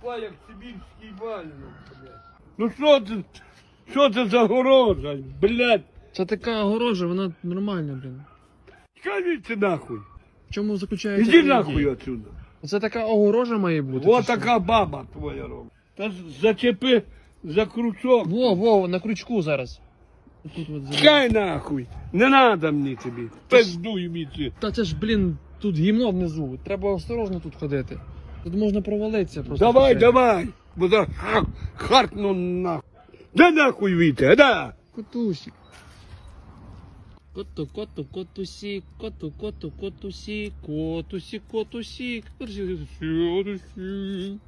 тупа, як сибірський валянок, блядь. Ну що це, що це за горожа, блядь? Це така огорожа, вона нормальна, блін. Скажіть нахуй. В чому заключається? Іди її нахуй дія? отсюда. Це така огорожа має бути. О чи що? така баба твоя робить. Та з- зачепи за крючок. Во, во, на крючку зараз. Тут от зараз. Чекай нахуй. Не надо мені тобі. Пиздуй мені. Та це ж, блін, тут гімно внизу. Треба осторожно тут ходити. Тут можна провалитися просто. Давай, Це- давай. Бо за хартну нахуй. Да нахуй віте, да. Котусик. Коту, коту, котусік, коту, коту, котусік, котусік, котусік, котусік, котусік.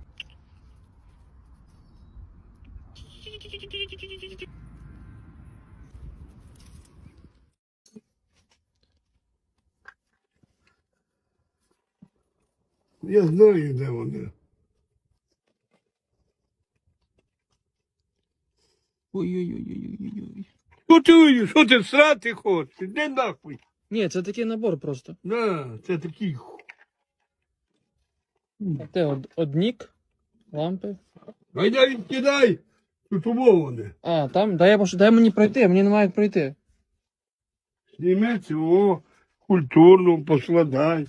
Я знаю, де вони. Ой-ой-ой-ой-ой-ой. Що ти, що ти срати хочеш? Іди нахуй. Ні, це такий набор просто. На, це такий ху- Те од, однік, лампи. Гайда відкидай. Тут умоване. А, там, дай, я пош- дай мені пройти, мені немає як пройти. Зніми цього культурно поскладай.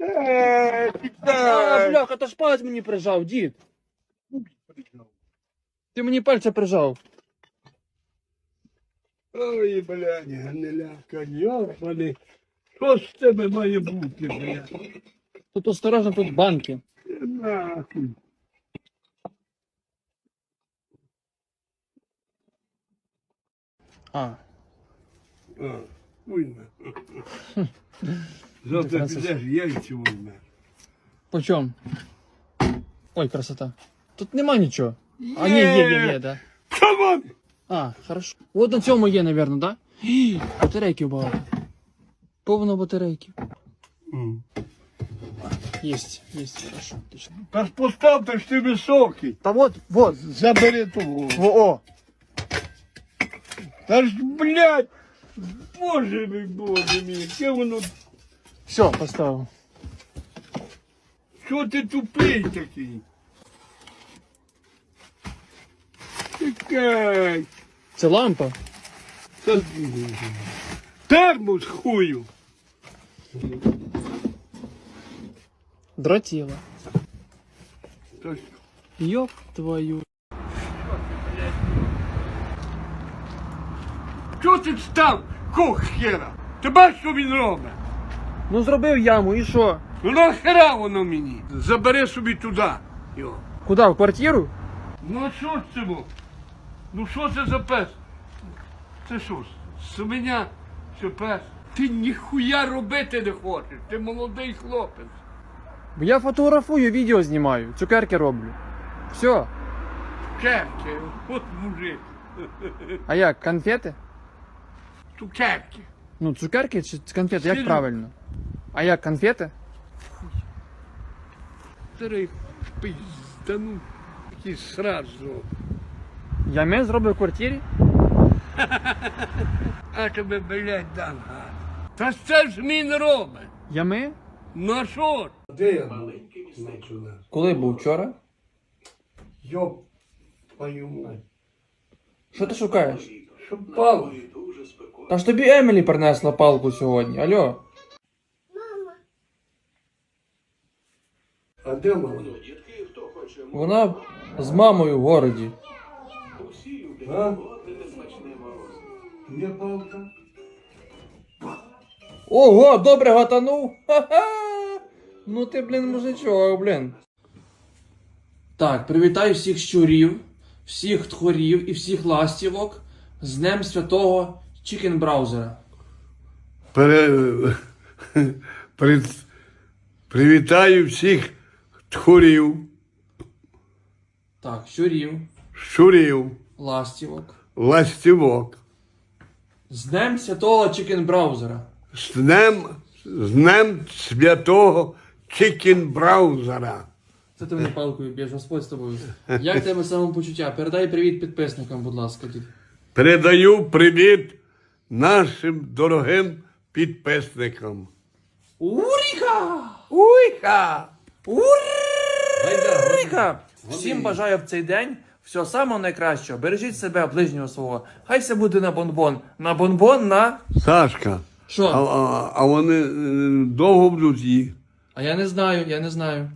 Е, А, тікай. бляха, та ж палець мені прижав, дід. Ти мені пальця прижав. Ой, блядь, гниляка, йобаний. Що з тебе має бути, блядь? Тут осторожно, тут банки. Нахуй. А, А, уйме. Завтра підеш яйці уйме. по чому? Ой, красота. Тут нема нічого. А, ні, є, є, є, да. Камон! А, хорошо. От на цьому є, напевно, да? Гі, Батарейків багато. Повно батарейків. Єсть, єсть, хорошо, отлично. Та ж постав, та ж ти високий. Та вот, вот, Забери того. во, о. Та ж, блядь, боже мій, боже мій, яке воно, все, поставив. що ти тупий такий? Чекай. Це лампа. Та... Термос хую. Та ж Йоп твою. Що ти став, кох хера? Ти бачиш, що він робить? Ну зробив яму, і що? Ну нахера воно мені? Забери собі туди. Його. Куди, в квартиру? Ну а що ж це? бо? Ну що це за пес? Це що свиня чи пес? Ти ніхуя робити не хочеш, ти молодий хлопець. Бо я фотографую, відео знімаю, цукерки роблю. Все. Цукерки, от мужик. А як, конфети? Цукерки. Ну, цукерки чи конфети, як Сильно. правильно? А як конфети? Старий пиздану. Сраж зробив. Я ми зроблю в квартирі? А тебе, блядь, дам гад. Та це ж він робить. Я ми? Ну а що? Де я був? Коли був вчора? Йоп, твою мать. Що ти шукаєш? Що пало? Та ж тобі Емілі принесла палку сьогодні, алло. А де мама? Вона з мамою в городі. А? Є палка? Ого, добре гатанув. Ха-ха. Ну ти, блін, мужичок, блін. Так, привітаю всіх щурів, всіх тхорів і всіх ластівок з Днем Святого Чікен Браузера. Пере... Пред... Привітаю всіх тхурів, Так, щурів, щурів, ластівок. ластівок. З Днем Святого Чікен Браузера. З днем, з днем святого Чікін Браузера. Це ти мене палкою б'єш, Господь з тобою. Як тебе самопочуття? Передай привіт підписникам, будь ласка, дід. Передаю привіт нашим дорогим підписникам. Уріка! Уйха! Урика! Всім бажаю в цей день всього самого найкращого. Бережіть себе, ближнього свого. Хай все буде на бонбон. На бонбон на. Сашка, а, Що? а, а вони е, довго будуть їх. А я не знаю, я не знаю.